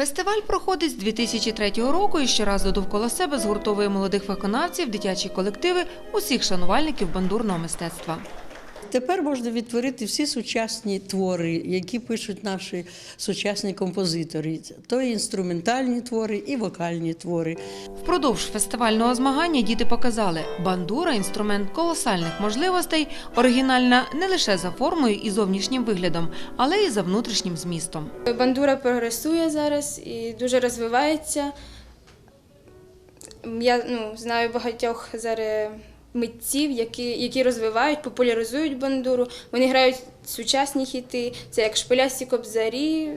Фестиваль проходить з 2003 року і щоразу довкола себе згуртовує молодих виконавців, дитячі колективи, усіх шанувальників бандурного мистецтва. Тепер можна відтворити всі сучасні твори, які пишуть наші сучасні композитори. То і інструментальні твори, і вокальні твори. Впродовж фестивального змагання діти показали, бандура інструмент колосальних можливостей, оригінальна не лише за формою і зовнішнім виглядом, але й за внутрішнім змістом. Бандура прогресує зараз і дуже розвивається. Я ну, знаю багатьох зараз митців, які, які розвивають, популяризують бандуру. Вони грають сучасні хіти, це як шпилясті кобзарі,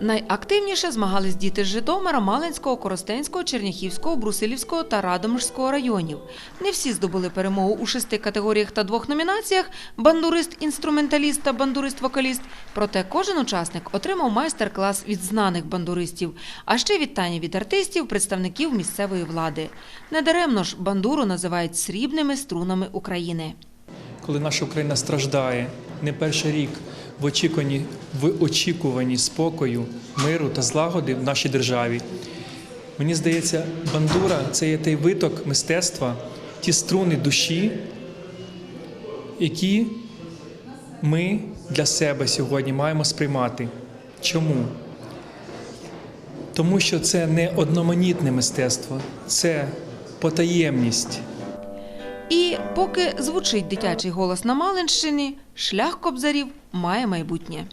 Найактивніше змагались діти з Житомира, Малинського, Коростенського, Черняхівського, Брусилівського та Радомирського районів. Не всі здобули перемогу у шести категоріях та двох номінаціях – бандурист-інструменталіст та бандурист-вокаліст. Проте кожен учасник отримав майстер-клас від знаних бандуристів, а ще вітання від артистів, представників місцевої влади. Недаремно ж бандуру називають срібними струнами України. коли наша Україна страждає не перший рік в очікуванні, в очікуванні спокою, миру та злагоди в нашій державі. Мені здається, бандура це є той виток мистецтва, ті струни душі, які ми для себе сьогодні маємо сприймати. Чому? Тому що це не одноманітне мистецтво, це потаємність. І поки звучить дитячий голос на Малинщині, шлях кобзарів має майбутнє.